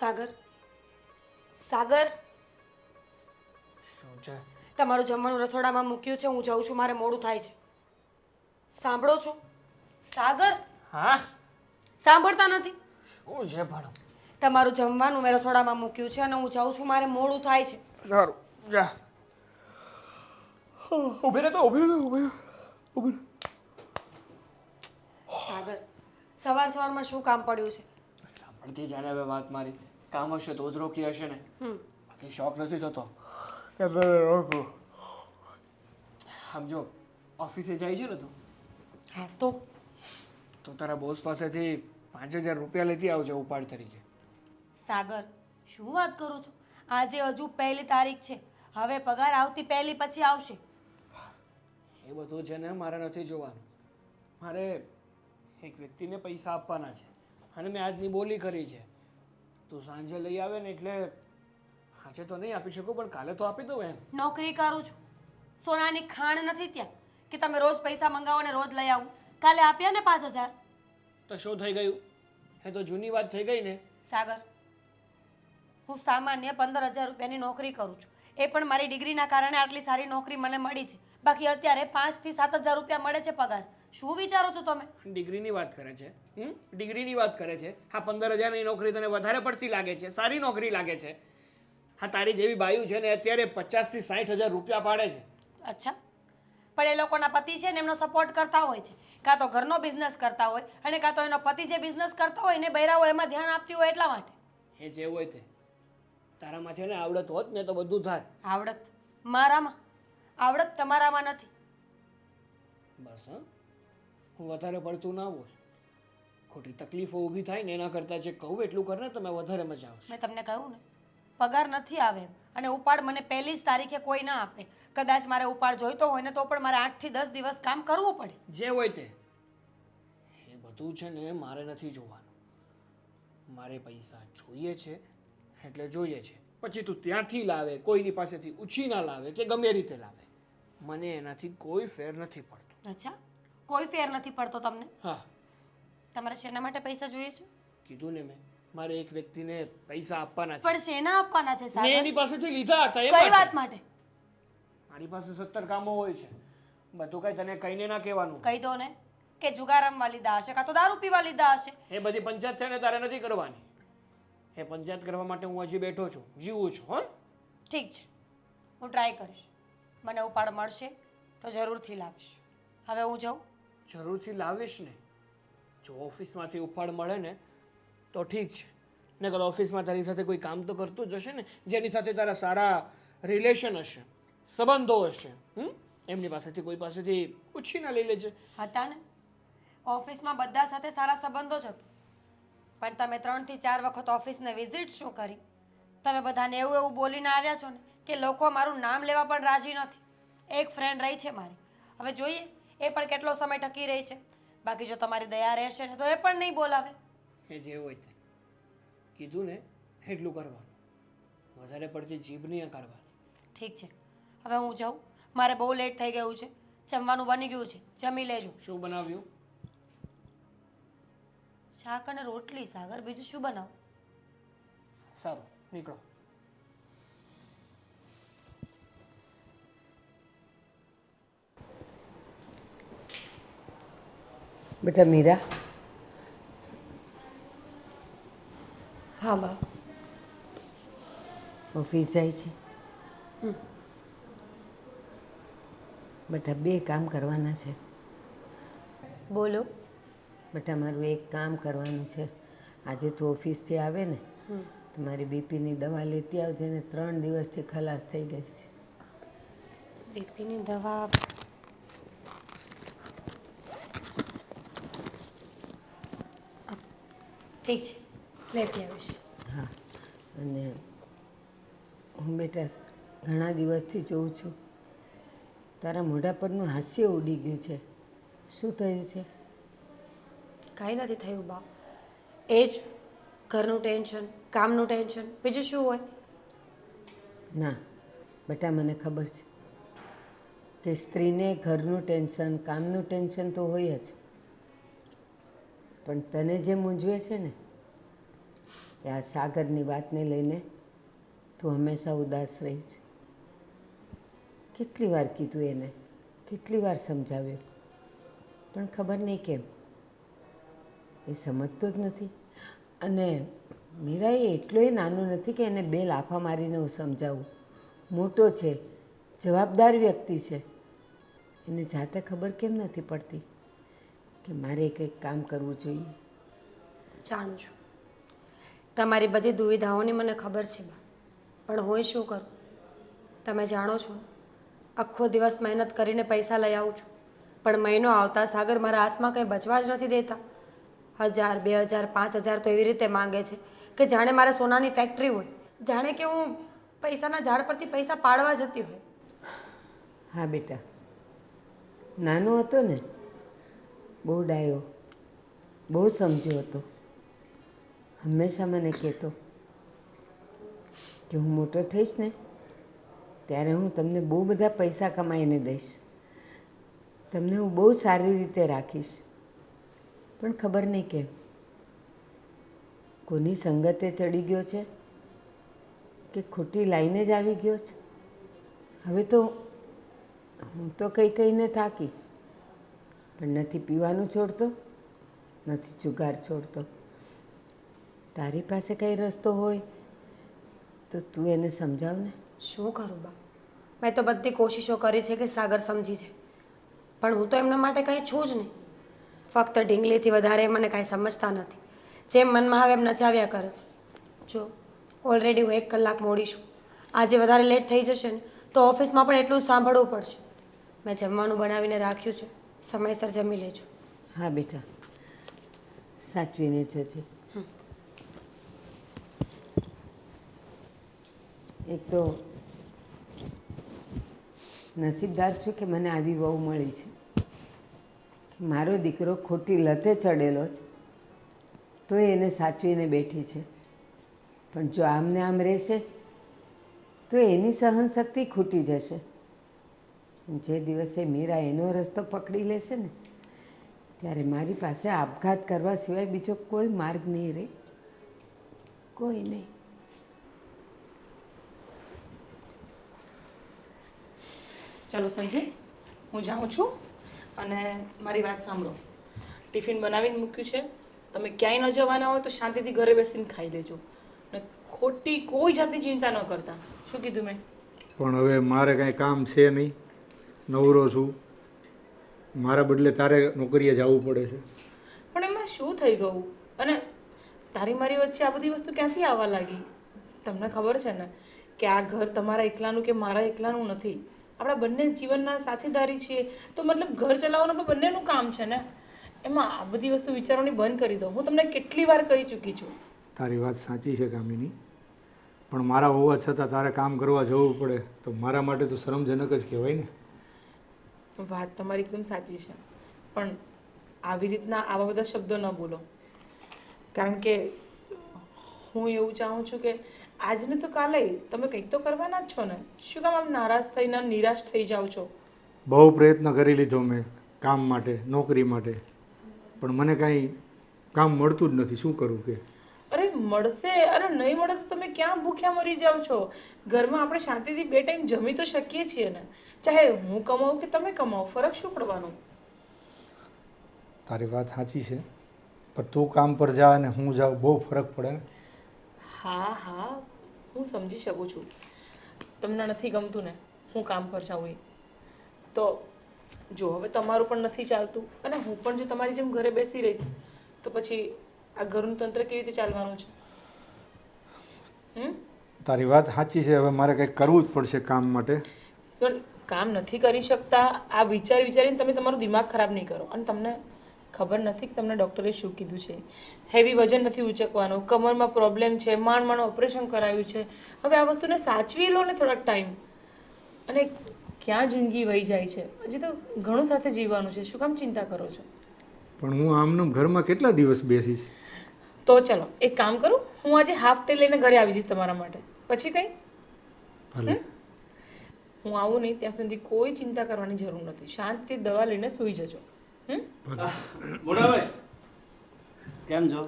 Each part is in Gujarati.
સાગર. સાગર. શું છે તમારું જમવાનું રસોડામાં મૂક્યું છે હું જાઉં છું મારે મોડું થાય છે. સાંભળો છો? સાગર. હા? સાંભળતા નથી. શું છે પણ તમારું જમવાનું મેં રસોડામાં મૂક્યું છે અને હું જાઉં છું મારે મોડું થાય છે. સારું જા. ઊભી રહે તો ઊભી રહે ઊભી રહે રહે. સાગર સવાર સવારમાં શું કામ પડ્યું છે? સાંભળતી જાને હવે વાત મારી. કામ હશે તો જ રોકી હશે ને. હમ. બાકી શોખ નથી થતો. સમજો જો ઓફિસે જાય છે ને તું? હા તો? તો તારા બોસ પાસેથી પાંચ હજાર રૂપિયા લેતી આવજે ઉપાડ તરીકે. સાગર શું વાત કરું છું? આજે હજુ પહેલી તારીખ છે. હવે પગાર આવતી પહેલી પછી આવશે. એ બધું છે ને મારે નથી જોવાનું. મારે એક વ્યક્તિને પૈસા આપવાના છે. અને મેં આજની બોલી કરી છે. તું સાંજે લઈ આવે ને એટલે આજે તો નહીં આપી શકું પણ કાલે તો આપી દઉં એમ. નોકરી કરું છું. સોનાની ખાણ નથી ત્યાં કે તમે રોજ પૈસા મંગાવો ને રોજ લઈ આવું. કાલે આપ્યા ને પાંચ હજાર? તો શું થઈ ગયું? એ તો જૂની વાત થઈ ગઈ ને. સાગર હું સામાન્ય પંદર હજાર રૂપિયાની નોકરી કરું છું. એ પણ મારી ડિગ્રીના કારણે આટલી સારી નોકરી મને મળી છે. બાકી અત્યારે પાંચથી સાત હજાર રૂપિયા મળે છે પગાર. શું વિચારો છો તમે? ડિગ્રીની વાત કરે છે. હમ? ડિગ્રીની વાત કરે છે. હા પંદર હજારની નોકરી તને વધારે પડતી લાગે છે. સારી નોકરી લાગે છે. હા તારી જેવી બાયુ છે ને અત્યારે પચાસથી સાઠ હજાર રૂપિયા પાડે છે. અચ્છા. પણ એ લોકોના પતિ છે ને એમનો સપોર્ટ કરતા હોય છે. કાં તો ઘરનો બિઝનેસ કરતા હોય અને કાં તો એનો પતિ જે બિઝનેસ કરતો હોય ને બૈરાઓ એમાં ધ્યાન આપતી હોય એટલા માટે. એ જે હોય તે. તારામાં છે ને આવડત હોત ને તો બધું થાત આવડત? મારામાં? આવડત તમારામાં નથી. બસ હા હું. વધારે પડતું ના બોલ. ખોટી તકલીફો ઊભી થાય ને એના કરતાં જે કહું એટલું કર ને તો મેં વધારે મજા આવશે. મેં તમને કહ્યું ને પગાર નથી આવે અને ઉપાડ મને પહેલી જ તારીખે કોઈ ના આપે. કદાચ મારે ઉપાડ જોઈતો હોય ને તો પણ મારે આઠથી દસ દિવસ કામ કરવું પડે. જે હોય તે. એ બધું છે ને મારે નથી જોવાનું. મારે પૈસા જોઈએ છે એટલે જોઈએ છે. પછી તું ત્યાંથી લાવે કોઈની પાસેથી ઉછીના લાવે કે ગમે રીતે લાવે. મને એનાથી કોઈ ફેર નથી પડતો. અચ્છા. કોઈ ફેર નથી પડતો તમને? હા. તમારે શેના માટે પૈસા જોઈએ છે? કીધું ને મેં. મારે એક વ્યક્તિને પૈસા આપવાના છે. પણ શેના આપવાના છે મેં સાગર? એની પાસેથી લીધા હતા એ કઈ માટે. વાત માટે? મારી પાસે સત્તર કામો હોય છે. બધું કઈ તને કહીને ના કહેવાનું. કહી દો ને. કે જુગાર રમવા લીધા હશે કાં તો દારૂ પીવા લીધા હશે? એ બધી પંચાયત છે ને તારે નથી કરવાની. એ પંચાયત કરવા માટે હું હજી બેઠો છું. જીવું છું હો. ઠીક છે. હું ટ્રાય કરીશ. મને ઉપાડ મળશે તો જરૂરથી લાવીશ. હવે હું જાઉં. જરૂરથી લાવીશ ને, જો ઓફિસમાંથી ઉપાડ મળે ને, તો ઠીક છે. નકર ઓફિસમાં તારી સાથે કોઈ કામ તો કરતું જ હશે ને, જેની સાથે તારા સારા રિલેશન હશે, સંબંધો હશે, હમ? એમની પાસેથી કોઈ પાસેથી ઉછીના લઈ લેજે. હતા ને? ઓફિસમાં બધા સાથે સારા સંબંધો જ હતા. પણ તમે ત્રણથી ચાર વખત ઓફિસને વિઝિટ શું કરી? તમે બધાને એવું એવું બોલીને આવ્યા છો ને કે લોકો મારું નામ લેવા પણ રાજી નથી. એક ફ્રેન્ડ રહી છે મારી. હવે જોઈએ એ પણ કેટલો સમય ટકી રહી છે? બાકી જો તમારી દયા રહેશે ને તો એ પણ નહીં બોલાવે. એ જે હોય તે. કીધું ને એટલું કરવાનું. વધારે પડતી જીભ નહીં કરવાની ઠીક છે. હવે હું જાઉં. મારે બહુ લેટ થઈ ગયું છે. જમવાનું બની ગયું છે. જમી લેજો. શું બનાવ્યું? શાક અને રોટલી. સાગર બીજું શું બનાવું? સારું નીકળો. બેટા મીરા. હા બા. ઓફિસ જાય છે. બેટા બે કામ કરવાના છે. બોલો. બેટા મારું એક કામ કરવાનું છે. આજે તું ઓફિસથી આવે ને તો મારી બીપીની દવા લેતી આવજે ને ત્રણ દિવસથી ખલાસ થઈ ગઈ છે. બીપીની દવા ઠીક છે. લેતી આવીશ. હા. અને હું બેટા ઘણા દિવસથી જોઉં છું. તારા મોઢા પરનું હાસ્ય ઉડી ગયું છે. શું થયું છે? કાંઈ નથી થયું બા. એ જ ઘરનું ટેન્શન કામનું ટેન્શન બીજું શું હોય? ના બેટા મને ખબર છે કે સ્ત્રીને ઘરનું ટેન્શન કામનું ટેન્શન તો હોય જ. પણ તને જે મૂંઝવે છે ને કે આ સાગરની વાતને લઈને તું હંમેશા ઉદાસ રહીશ કેટલી વાર કીધું એને? કેટલી વાર સમજાવ્યું? પણ ખબર નહીં કેમ. એ સમજતો જ નથી. અને મીરા એ એટલોય નાનો નથી કે એને બે લાફા મારીને હું સમજાવું. મોટો છે, જવાબદાર વ્યક્તિ છે. એને જાતે ખબર કેમ નથી પડતી કે મારે કંઈક કામ કરવું જોઈએ? જાણું છું. તમારી બધી દુવિધાઓની મને ખબર છે પણ હું શું કરું? તમે જાણો છો, આખો દિવસ મહેનત કરીને પૈસા લઈ આવું છું. પણ મહિનો આવતા સાગર મારા હાથમાં કંઈ બચવા જ નથી દેતા. હજાર, બે હજાર, પાંચ હજાર તો એવી રીતે માંગે છે કે જાણે મારે સોનાની ફેક્ટરી હોય. જાણે કે હું પૈસાના ઝાડ પરથી પૈસા પાડવા જતી હોય. હા, બેટા. નાનો હતો ને, બહુ ડાયો, બહુ સમજ્યો હતો. હંમેશા મને કહેતો કે હું મોટો થઈશ ને, ત્યારે હું તમને બહુ બધા પૈસા કમાઈને દઈશ. તમને હું બહુ સારી રીતે રાખીશ. પણ ખબર નહીં કેમ. કોની સંગતે ચડી ગયો છે? કે ખોટી લાઈને જ આવી ગયો છે? હવે તો હું તો કંઈ કહીને થાકી. પણ નથી પીવાનું છોડતો, નથી જુગાર છોડતો. તારી પાસે કંઈ રસ્તો હોય તો તું એને સમજાવ ને. શું કરું બા? મેં તો બધી કોશિશો કરી છે કે સાગર સમજી છે પણ હું તો એમના માટે કંઈ છું જ નહીં. ફક્ત ઢીંગલીથી વધારે મને કાંઈ સમજતા નથી. જેમ મનમાં આવે એમ નચાવ્યા કરે છે. જો ઓલરેડી હું એક કલાક મોડી છું. આજે વધારે લેટ થઈ જશે ને તો ઓફિસમાં પણ એટલું જ સાંભળવું પડશે. મેં જમવાનું બનાવીને રાખ્યું છે. સમયસર જમી લેજો. હા બેટા સાચવીને જજે. એક તો નસીબદાર છું કે મને આવી વહુ મળી છે. મારો દીકરો ખોટી લતે ચડેલો છે, તો એને સાચવીને બેઠી છે. પણ જો આમને આમ રહેશે, તો એની સહનશક્તિ ખૂટી જશે. જે દિવસે મીરા એનો રસ્તો પકડી લેશે ને, ત્યારે મારી પાસે આપઘાત કરવા સિવાય બીજો કોઈ માર્ગ નહીં રહે. કોઈ નહીં. ચાલો સંજય હું જાઉં છું અને મારી વાત સાંભળો. ટિફિન બનાવીને મૂક્યું છે. તમે ક્યાંય ન જવાના હોય તો શાંતિથી ઘરે બેસીને ખાઈ લેજો. અને ખોટી કોઈ જાતની ચિંતા ન કરતા. શું કીધું મેં? પણ હવે મારે કાંઈ કામ છે નહીં. નવરો છું. મારા બદલે તારે નોકરીએ જવું પડે છે. પણ એમાં શું થઈ ગયું? અને તારી મારી વચ્ચે આ બધી વસ્તુ ક્યાંથી આવવા લાગી? તમને ખબર છે ને કે આ ઘર તમારા એકલાનું કે મારા એકલાનું નથી. આપણા બંને જીવનના સાથીદારી છીએ. તો મતલબ ઘર ચલાવવાનું આપણે બંનેનું કામ છે ને? એમાં આ બધી વસ્તુ વિચારવાની બંધ કરી દો. હું તમને કેટલી વાર કહી ચૂકી છું. તારી વાત સાચી છે કામિની. પણ મારા હોવા છતાં તારે કામ કરવા જવું પડે. તો મારા માટે તો શરમજનક જ કહેવાય ને. વાત તમારી એકદમ સાચી છે. પણ આવી રીતના આવા બધા શબ્દો ન બોલો. કારણ કે હું એવું ચાહું છું કે આજને તો કાલે તમે કંઈક તો કરવાના જ છો ને. શું કામ આમ નારાજ થઈને નિરાશ થઈ જાઓ છો? બહુ પ્રયત્ન કરી લીધો મેં કામ માટે નોકરી માટે. પણ મને કાંઈ કામ મળતું જ નથી. શું કરું કે? અરે મળશે. અરે નહીં મળે તો તમે ક્યાં ભૂખ્યા મરી જાઓ છો? ઘરમાં આપણે શાંતિથી બે ટાઈમ જમી તો શકીએ છીએ ને. ચાહે હું કમાઉં કે તમે કમાઓ ફરક શું પડવાનો? તારી વાત સાચી છે. પણ તું કામ પર જા અને હું જાઉં. બહુ ફરક પડે ને. હા હા. હું સમજી શકું છું. તમને નથી ગમતું ને હું કામ પર જાઉં એ તો જો હવે તમારું પણ નથી ચાલતું અને હું પણ જો તમારી જેમ ઘરે બેસી રહીશ તો પછી આ ઘરનું તંત્ર કેવી રીતે ચાલવાનું છે? હમ? તારી વાત સાચી છે હવે મારે કંઈક કરવું જ પડશે કામ માટે. પણ કામ નથી કરી શકતા આ વિચાર વિચારીને તમે તમારું દિમાગ ખરાબ નહીં કરો. અને તમને ખબર નથી કે તમને ડૉક્ટરે શું કીધું છે. હેવી વજન નથી ઉચકવાનું કમરમાં પ્રોબ્લેમ છે માંડ માંડ ઓપરેશન કરાયું છે. હવે આ વસ્તુને સાચવી લો ને થોડાક ટાઈમ અને ક્યાં જિંદગી વહી જાય છે? હજી તો ઘણું સાથે જીવવાનું છે. શું કામ ચિંતા કરો છો? પણ હું આમનું ઘરમાં કેટલા દિવસ બેસીશ? તો ચલો એક કામ કરું હું આજે હાફ ડે લઈને ઘરે આવી જઈશ તમારા માટે. પછી કંઈ? ભલે. હું આવું નહીં ત્યાં સુધી કોઈ ચિંતા કરવાની જરૂર નથી. શાંતિથી દવા લઈને સૂઈ જજો. મોટાભાઈ. કેમ છો?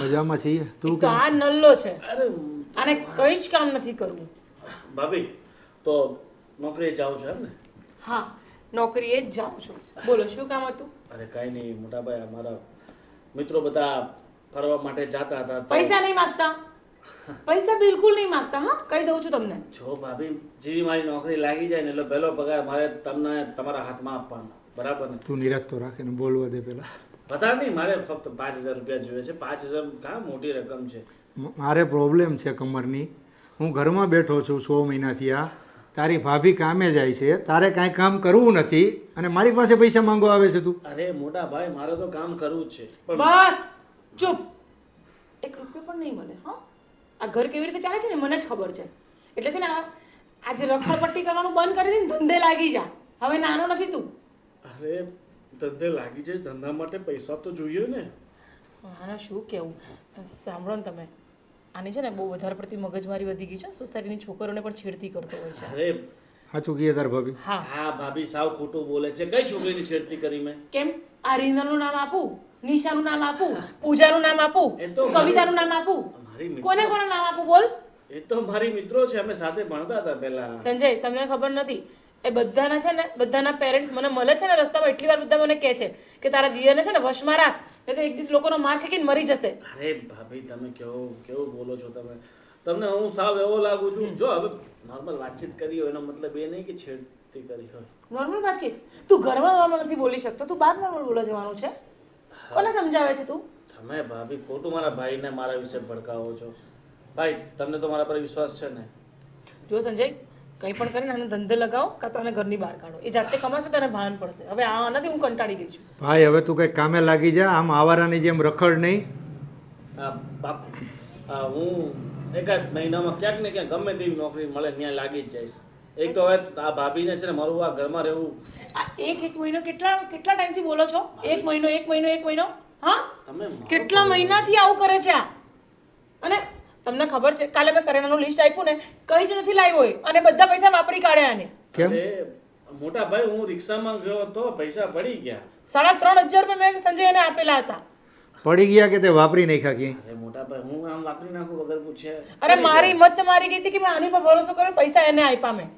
મજામાં છીએ. તું તો આ નલ્લો છે. અરે આને કઈ જ કામ નથી કરવું. ભાભી તો નોકરીએ જાઉં છું એમ ને? હા નોકરીએ જ જાઉં છું. બોલો શું કામ હતું? અરે કાંઈ નહીં મોટાભાઈ અમારા મિત્રો બધા ફરવા માટે જતા હતા પૈસા નહીં માંગતા? પૈસા બિલકુલ નહીં માંગતા હા? કહી દઉં છું તમને. જો ભાભી જેવી મારી નોકરી લાગી જાય ને એટલે પહેલો પગાર મારે તમને તમારા હાથમાં આપવાનો. બરાબર ને? તું નિરાશ તો રાખે ને બોલવા દે પેલા. પતા નહીં મારે ફક્ત પાંચ હજાર રૂપિયા જોઈએ છે. પાંચ હજાર કાં મોટી રકમ છે? મારે પ્રોબ્લેમ છે કમરની. હું ઘરમાં બેઠો છું સો મહિનાથી આ. તારી ભાભી કામે જાય છે. તારે કાંઈ કામ કરવું નથી અને મારી પાસે પૈસા માંગવા આવે છે તું. અરે મોટા ભાઈ મારે તો કામ કરવું જ છે. પણ બસ ચૂપ. એક રૂપિયો પણ નહીં મળે હા. આ ઘર કેવી રીતે ચાલે છે ને મને જ ખબર છે. એટલે છે ને આ આજે રખડપટ્ટી કરવાનું બંધ કરી દે ને ધંધે લાગી જા. હવે નાનો નથી તું. અરે ધંધે લાગી જાય ધંધા માટે પૈસા તો જોઈએ ને. આને શું કેવું? સાંભળો ને તમે. આની છે ને બહુ વધારે પડતી મગજમારી વધી ગઈ છે સોસાયટીની છોકરીઓને પણ છેડતી કરતો હોય છે. અરે હા ચૂકી તાર ભાભી. હા. હા ભાભી સાવ ખોટું બોલે છે. કઈ છોકરીની છેડતી કરી મેં? કેમ? આ રીનાનું નામ આપું? નિશાનું નામ આપું? પૂજાનું નામ આપું? એ તો કવિતાનું નામ આપું? કોને કોને નામ આપું બોલ? એ તો મારી મિત્રો છે અમે સાથે ભણતા હતા પહેલા. સંજય તમને ખબર નથી. એ બધાના છે ને બધાના પેરેન્ટ્સ મને મળે છે ને રસ્તામાં? એટલી વાર બધા મને કહે છે કે તારા દિયરને છે ને વશમાં રાખ એટલે એક દિવસ લોકોનો માર ખેંચીને મરી જશે. અરે ભાભી તમે કેવું કેવું બોલો છો તમે? તમને હું સાવ એવો લાગુ છું. જો હવે નોર્મલ વાતચીત કરી હોય એનો મતલબ એ નહીં કે છેડતી કરી હોય. નોર્મલ વાતચીત? તું ઘરમાં નોર્મલ નથી બોલી શકતો. તું બહાર નોર્મલ બોલવા જવાનું છે? કોને સમજાવે છે તું? તમે ભાભી ખોટું મારા ભાઈને મારા વિશે ભડકાવો છો. ભાઈ તમને તો મારા પર વિશ્વાસ છે ને? જો સંજય કંઈ પણ કરીને આને ધંધે લગાવો કાં તો આને ઘરની બહાર કાઢો. એ જાતે કમાશે તને ભાન પડશે. હવે આ આનાથી હું કંટાળી ગઈ છું. ભાઈ હવે તું કંઈક કામે લાગી જા. આમ આવારાની જેમ રખડ નહીં. બાપુ. હા એકાદ મહિનામાં ક્યાંક ને ક્યાંક ગમે તેવી નોકરી મળે ત્યાં લાગી જ જઈશ એક તો હવે આ ભાભીને છે ને મારું આ ઘરમાં રહેવું આ એક એક મહિનો કેટલા કેટલા ટાઈમથી બોલો છો? એક મહિનો એક મહિનો એક મહિનો? હા? તમે કેટલા મહિનાથી આવું કરે છે આ? અને તમને ખબર છે કાલે મેં કરિયાણાનું લિસ્ટ આપ્યું ને કઈ જ નથી લાવ્યો હોય અને બધા પૈસા વાપરી કાઢ્યા આને. કેમ? મોટા ભાઈ હું રિક્ષામાં ગયો તો પૈસા પડી ગયા. સાડા ત્રણ હજાર રૂપિયા મેં સંજયને આપેલા હતા. પડી ગયા કે તે વાપરી નાખ્યા કે? અરે મોટા ભાઈ હું આમ વાપરી નાખું વગર પૂછે. અરે મારી હિંમત મારી ગઈ હતી કે મેં આની પર ભરોસો કર્યો પૈસા એને આપ્યા મેં.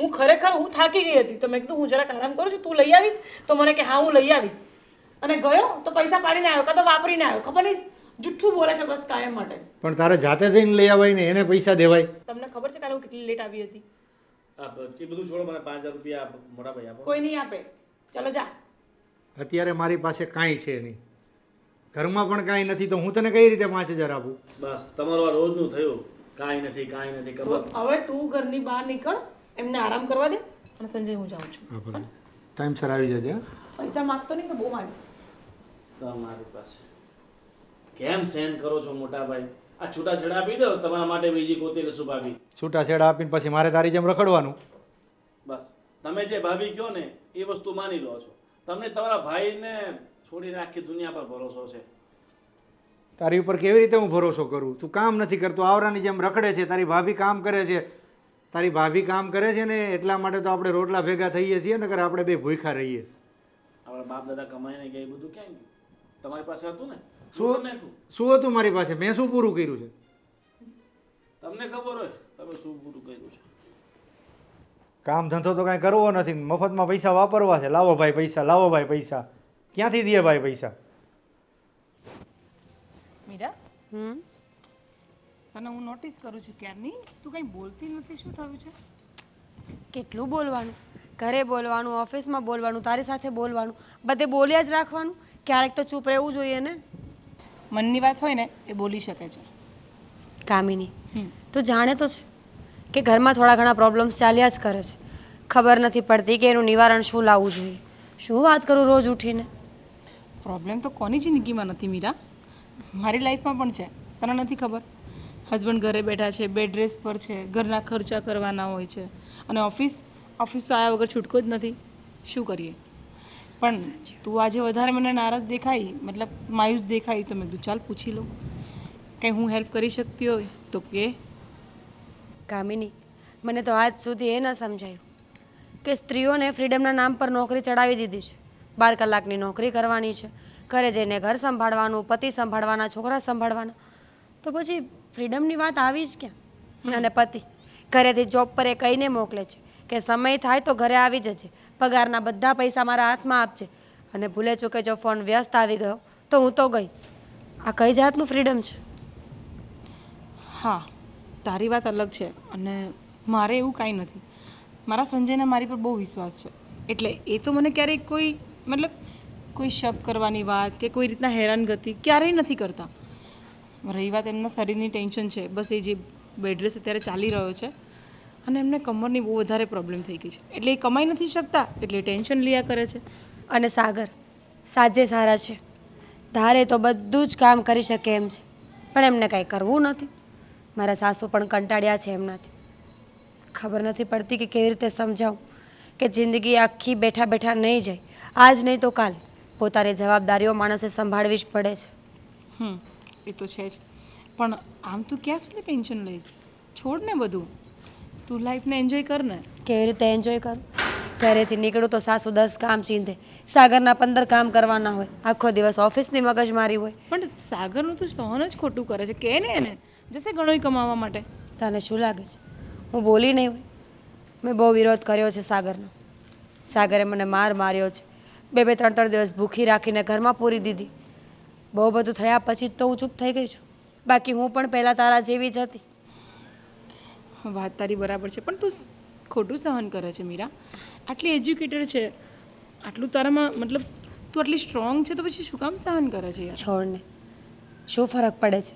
હું ખરેખર હું થાકી ગઈ હતી. તો મેં કીધું હું જરાક આરામ કરું છું તું લઈ આવીશ તો મને કે હા હું લઈ આવીશ. અને ગયો તો પૈસા પાડીને આવ્યો કાં તો વાપરીને આવ્યો ખબર નહીં. જુઠ્ઠું બોલે છે બસ કાયમ માટે. પણ તારે જાતે જઈને લઈ આવાય ને એને પૈસા દેવાય. તમને ખબર છે કાલે હું કેટલી લેટ આવી હતી? આ એ બધું છોડો મને પાંચ હજાર રૂપિયા મોટા ભાઈ આપો. કોઈ નહીં આપે. ચલો જા. અત્યારે મારી પાસે કાંઈ છે નહીં. ઘરમાં પણ કાંઈ નથી તો હું તને કઈ રીતે પાંચ હજાર આપું? બસ તમારો આ રોજનું થયું. કાંઈ નથી કાંઈ નથી ખબર. હવે તું ઘરની બહાર નીકળ એમને આરામ કરવા દે. અને સંજય હું જાઉં છું. હા ભલે. ટાઈમસર આવી જજે હા. પૈસા માંગતો નહીં તો બહુ મારીશ તમારી પાસે. કેમ સહન કરો છો મોટા ભાઈ? આ છૂટાછેડા આપી દો તમારા માટે બીજી કોતી લઈશું ભાભી છૂટાછેડા આપીને પછી મારે તારી જેમ રખડવાનું. બસ. તમે જે ભાભી કહો ને એ વસ્તુ માની લો છો. તમને તમારા ભાઈને છોડીને આખી દુનિયા પર ભરોસો છે. તારી ઉપર કેવી રીતે હું ભરોસો કરું? તું કામ નથી કરતો આવરાની જેમ રખડે છે તારી ભાભી કામ કરે છે. તારી ભાભી કામ કરે છે ને એટલા માટે તો આપણે રોટલા ભેગા થઈએ છીએ ને આપણે બે ભૂખા રહીએ. આપણા બાપ દાદા કમાઈને ગયા એ બધું ક્યાં ગયું તમારી પાસે હતું ને? શું? શું? શું હતું મારી પાસે? મેં શું પૂરું કર્યું છે? તમને ખબર હોય તમે શું પૂરું કર્યું છે? કામ ધંધો તો કાંઈ કરવો નથી. મફતમાં પૈસા વાપરવા છે. લાવો ભાઈ પૈસા લાવો ભાઈ પૈસા. ક્યાંથી દે ભાઈ પૈસા? મીરા? હમ? તને હું નોટિસ કરું છું ક્યારની? તું કંઈ બોલતી નથી? શું થયું છે? કેટલું બોલવાનું? ઘરે બોલવાનું ઓફિસમાં બોલવાનું તારી સાથે બોલવાનું બધે બોલ્યા જ રાખવાનું? ક્યારેક તો ચૂપ રહેવું જોઈએ ને? મનની વાત હોય ને એ બોલી શકે છે. કામિની તો જાણે તો છે કે ઘરમાં થોડા ઘણા પ્રોબ્લેમ્સ ચાલ્યા જ કરે છે. ખબર નથી પડતી કે એનું નિવારણ શું લાવવું જોઈએ. શું વાત કરું રોજ ઉઠીને? પ્રોબ્લેમ તો કોની જિંદગીમાં નથી મીરા? મારી લાઈફમાં પણ છે. તને નથી ખબર? હસબન્ડ ઘરે બેઠા છે બેડ રેસ પર છે ઘરના ખર્ચા કરવાના હોય છે. અને ઓફિસ ઓફિસ તો આવ્યા વગર છૂટકો જ નથી. શું કરીએ? પણ તું આજે વધારે મને નારાજ દેખાઈ મતલબ માયુસ દેખાઈ તો મેં કીધું ચાલ પૂછી લઉં. કંઈ હું હેલ્પ કરી શકતી હોય તો કે. કામિની મને તો આજ સુધી એ ન સમજાયું કે સ્ત્રીઓને ફ્રીડમના નામ પર નોકરી ચડાવી દીધી છે. બાર કલાકની નોકરી કરવાની છે. ઘરે જઈને ઘર સંભાળવાનું પતિ સંભાળવાના છોકરા સંભાળવાના. તો પછી ફ્રીડમની વાત આવી જ ક્યાં? અને પતિ ઘરેથી જોબ પર એ કહીને મોકલે છે. કે સમય થાય તો ઘરે આવી જજે. પગારના બધા પૈસા મારા હાથમાં આપજે. અને ભૂલે ચૂકે જો ફોન વ્યસ્ત આવી ગયો, તો હું તો ગઈ. આ કઈ જાતનું ફ્રીડમ છે? હા, તારી વાત અલગ છે અને મારે એવું કાંઈ નથી. મારા સંજયને મારી પર બહુ વિશ્વાસ છે. એટલે એ તો મને ક્યારેય કોઈ, મતલબ કોઈ શક કરવાની વાત કે કોઈ રીતના હેરાનગતિ ક્યારેય નથી કરતા. રહી વાત એમના શરીરની ટેન્શન છે. બસ એ જે બેડ રેસ અત્યારે ચાલી રહ્યો છે અને એમને કમરની બહુ વધારે પ્રોબ્લેમ થઈ ગઈ છે. એટલે એ કમાઈ નથી શકતા એટલે ટેન્શન લ્યા કરે છે. અને સાગર સાજે સારા છે. ધારે તો બધું જ કામ કરી શકે એમ છે. પણ એમને કાંઈ કરવું નથી. મારા સાસુ પણ કંટાળ્યા છે એમનાથી. ખબર નથી પડતી કે કેવી રીતે સમજાવું કે જિંદગી આખી બેઠા બેઠા નહીં જાય. આજ નહીં તો કાલ. પોતાની જવાબદારીઓ માણસે સંભાળવી જ પડે છે. હમ એ તો છે જ. પણ આમ તું ક્યાં સુધી ટેન્શન લઈશ? છોડ ને બધું. તું લાઈફને એન્જોય કર ને. કેવી રીતે એન્જોય કર? ઘરેથી નીકળું તો સાસુ દસ કામ ચીંધે. સાગરના પંદર કામ કરવાના હોય. આખો દિવસ ઓફિસની મગજમારી હોય. પણ સાગરનું તું સહન જ ખોટું કરે છે. કે ને એને? જશે ઘણોય કમાવા માટે. તને શું લાગે છે? હું બોલી નહીં હોય. મેં બહુ વિરોધ કર્યો છે સાગરનો. સાગરે મને માર માર્યો છે. બે બે ત્રણ ત્રણ દિવસ ભૂખી રાખીને ઘરમાં પૂરી દીધી. બહુ બધું થયા પછી જ તો હું ચૂપ થઈ ગઈ છું. બાકી હું પણ પહેલાં તારા જેવી જ હતી. વાત તારી બરાબર છે પણ તું ખોટું સહન કરે છે મીરા. આટલી એજ્યુકેટેડ છે આટલું તારામાં મતલબ તું આટલી સ્ટ્રોંગ છે તો પછી શું કામ સહન કરે છે છોડને. શું ફરક પડે છે?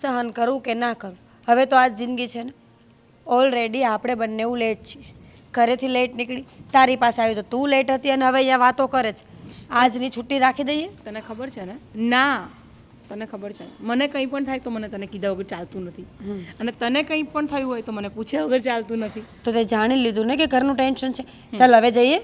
સહન કરું કે ના કરું? હવે તો આ જ જિંદગી છે ને. ઓલરેડી આપણે બંને એવું લેટ છીએ. ઘરેથી લેટ નીકળી. તારી પાસે આવી તો તું લેટ હતી અને હવે અહીંયા વાતો કરે છે. આજની છુટ્ટી રાખી દઈએ? તને ખબર છે ને? ના. તને ખબર છે? મને કંઈ પણ થાય તો મને તને કીધા વગર ચાલતું નથી. અને તને કંઈ પણ થયું હોય તો મને પૂછ્યા વગર ચાલતું નથી. તો તે જાણી લીધું ને કે ઘરનું ટેન્શન છે? ચાલ હવે જઈએ?